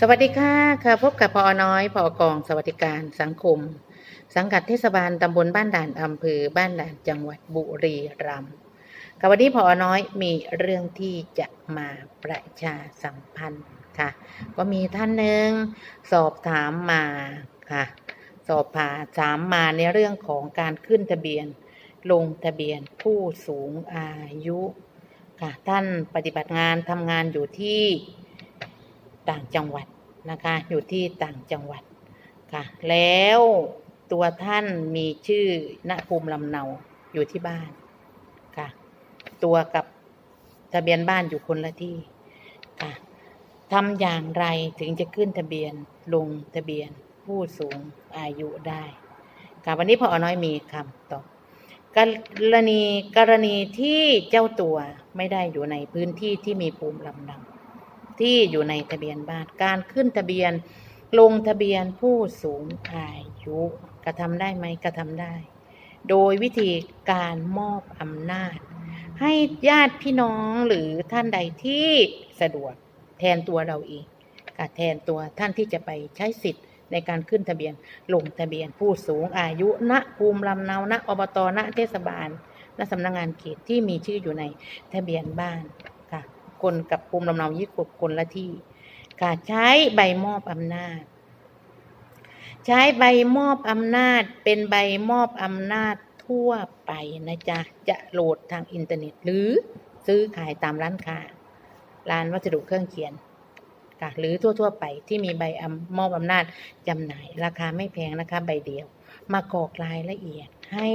สวัสดีค่ะค่ะพบกับพอน้อยพอกองสวัสดิการสังคม สังกัดเทศบาลตำบลบ้านด่านอำเภอบ้านด่านจังหวัดบุรีรัมย์ค่ะวันนี้พอน้อยมีเรื่องที่จะมาประชาสัมพันธ์ค่ะ ก็มีท่านหนึ่งสอบถามมาค่ะ สอบผ่าถามมาในเรื่องของการขึ้นทะเบียน ลงทะเบียนผู้สูงอายุค่ะ ท่านปฏิบัติงานทำงานอยู่ที่ ต่างจังหวัดนะคะ อยู่ที่ต่างจังหวัดค่ะ แล้วตัวท่านมีชื่อณภูมิลำเนาอยู่ที่บ้านค่ะ ตัวกับทะเบียนบ้านอยู่คนละที่ค่ะทำอย่างไรถึงจะขึ้นทะเบียนลงทะเบียนผู้สูงอายุได้ ค่ะวันนี้พอน้อยมีคำตอบกรณีกรณีที่เจ้าตัวไม่ได้อยู่ในพื้นที่ที่มีภูมิลำเนา ที่อยู่ในทะเบียนบ้าน การขึ้นทะเบียน ลงทะเบียนผู้สูงอายุกระทำได้ไหมกระทำได้ โดยวิธีการมอบอำนาจ ให้ญาติพี่น้องหรือท่านใดที่สะดวกแทนตัวเราเองค่ะแทนตัวท่านที่จะไปใช้สิทธิ์ในการขึ้นทะเบียน ลงทะเบียนผู้สูงอายุณภูมิลำเนาณอบตณเทศบาลณสำนักงานเขตที่มีชื่ออยู่ในทะเบียนบ้าน คนกับภูมิลำเนายี่กบคนละที่ค่ะใช้ใบมอบอำนาจ ใช้ใบมอบอำนาจเป็นใบมอบอำนาจทั่วไปนะจ๊ะจะโหลดทางอินเทอร์เน็ต หรือซื้อขายตามร้านค้าร้านวัสดุเครื่องเขียนค่ะหรือทั่ว ๆ ไปที่มีใบมอบอำนาจจำหน่าย ราคาไม่แพงนะคะ ใบเดียว มากรอกรายละเอียดให้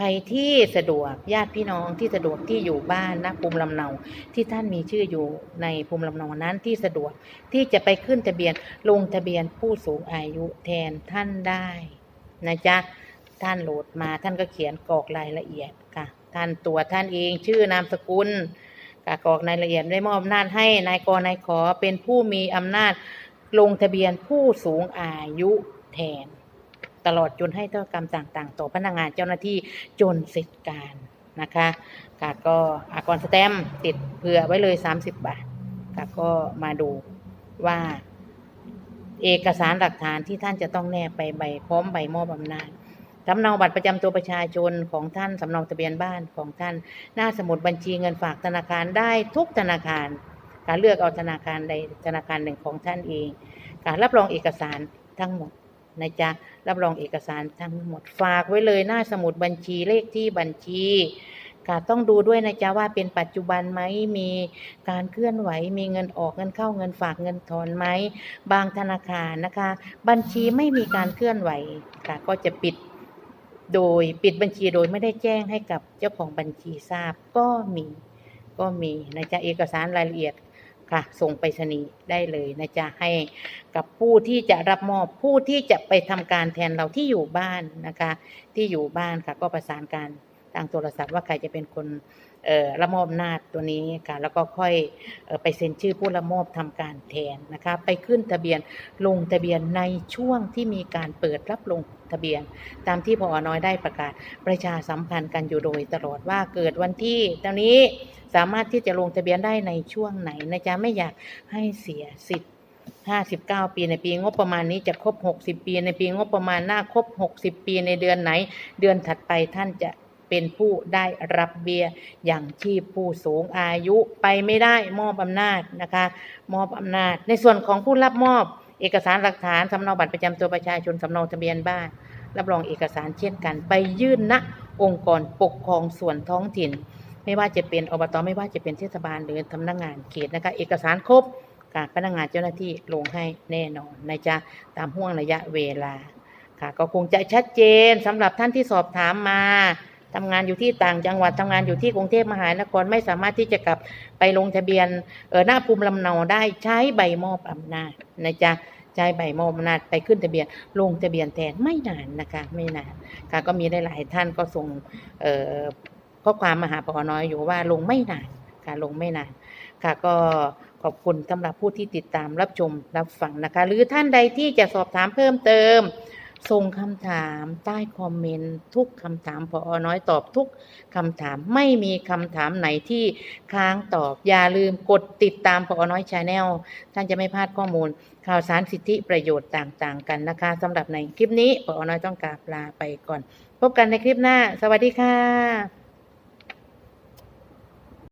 ใครที่สะดวกญาติพี่น้องที่สะดวกที่อยู่บ้านนะภูมิลำเนาที่ท่านมีชื่ออยู่ในภูมิลำเนานั้นที่สะดวกที่จะไปขึ้นทะเบียนลงทะเบียนผู้สูงอายุแทนท่านได้นะจ๊ะท่านโหลดมาท่านก็เขียนกรอกรายละเอียดค่ะ ท่านตัวท่านเองชื่อนามสกุลกกรอกรายละเอียดได้มอบอำนาจให้นายกนายขอเป็นผู้มีอำนาจลงทะเบียนผู้สูงอายุแทน ตลอดจนให้เท่ากรรมต่างๆ ต่อพนักงานเจ้าหน้าที่จนเสร็จการนะคะค่ะก็อากรสแตมติดเผื่อไว้เลย 30 บาทค่ะก็มาดูว่าเอกสารหลักฐานที่ท่านจะต้องแนบไปใบพร้อมใบมอบอำนาจสำเนาบัตรประจำตัวประชาชนของท่านสำเนาทะเบียนบ้านของท่าน หน้าสมุดบัญชีเงินฝากธนาคารได้ทุกธนาคาร การเลือกเอาธนาคารใดธนาคารหนึ่งของท่านเอง การรับรองเอกสารทั้งหมด นะจ๊ะรับรองเอกสารทั้งหมดฝากไว้เลยหน้าสมุดบัญชีเลขที่บัญชีค่ะต้องดูด้วยนะจ๊ะว่าเป็นปัจจุบันไหมมีการเคลื่อนไหวมีเงินออกเงินเข้าเงินฝากเงินถอนไหมบางธนาคารนะคะ บัญชีไม่มีการเคลื่อนไหวค่ะก็จะปิดโดยปิดบัญชีโดยไม่ได้แจ้งให้กับเจ้าของบัญชีทราบก็มีก็มีนะจ๊ะเอกสารรายละเอียด ค่ะ ส่งไปรษณีย์ได้เลยนะจ๊ะให้กับผู้ที่จะรับมอบผู้ที่จะไปทำการแทนเราที่อยู่บ้านนะคะ ที่อยู่บ้านค่ะก็ประสานกันางโทรศัพท์ว่าใครจะเป็นคนเอ่อรับมอบอำนาจตัวนี้ค่ะแล้วก็ค่อยออไปเซ็นชื่อผู้รับมอบทำการแทนนะคะไปขึ้นทะเบียนลงทะเบียนในช่วงที่มีการเปิดรับลงทะเบียน ตามที่พอน้อยได้ประกาศประชาสัมพันธ์กันอยู่โดยตลอดว่าเกิดวันที่ตอนนี้สามารถที่จะลงทะเบียนได้ในช่วงไหนนะจ๊ะไม่อยากให้เสียสิทธิ์59 ปีในปีงบประมาณนี้จะครบ 60 ปี ในปีงบประมาณหน้าครบ 60 ปีในเดือนไหน เดือนถัดไปท่านจะ เป็นผู้ได้รับเบี้ยอย่างชีพผู้สูงอายุไปไม่ได้มอบอำนาจนะคะมอบอำนาจ ในส่วนของผู้รับมอบเอกสารหลักฐานสำเนาบัตรประจำตัวประชาชนสำเนาทะเบียนบ้าน รับรองเอกสารเช่นกัน ไปยื่นณองค์กรปกครองส่วนท้องถิ่น ไม่ว่าจะเป็นอบตไม่ว่าจะเป็นเทศบาลหรือสำนักงานเขตนะคะเอกสารครบค่ะพนักงานเจ้าหน้าที่ลงให้แน่นอนนะจ๊ะตามห่วงระยะเวลาค่ะก็คงจะชัดเจนสำหรับท่านที่สอบถามมา ทำงานอยู่ที่ต่างจังหวัดทำงานอยู่ที่กรุงเทพมหานครไม่สามารถที่จะกลับไปลงทะเบียนเออหน้าภูมิลำเนาได้ใช้ใบมอบอำนาจนะจ๊ะใช้ใบมอบอำนาจไปขึ้นทะเบียนลงทะเบียนแทนไม่นานนะคะไม่นานค่ะก็มีได้หลายท่านก็ส่งเอ่อข้อความมาหาปอน้อยอยู่ว่าลงไม่นานค่ะลงไม่นานค่ะก็ขอบคุณสำหรับผู้ที่ติดตามรับชมรับฟังนะคะ หรือท่านใดที่จะสอบถามเพิ่มเติม ส่งคำถามใต้คอมเมนต์ทุกคำถามพอน้อยตอบทุกคำถามไม่มีคำถามไหนที่ค้างตอบ อย่าลืมกดติดตามพอน้อยชาแนลท่านจะไม่พลาดข้อมูล ข่าวสารสิทธิประโยชน์ต่าง ๆ กันนะคะสำหรับในคลิปนี้พอน้อยต้องกราบลาไปก่อน พบกันในคลิปหน้า สวัสดีค่ะ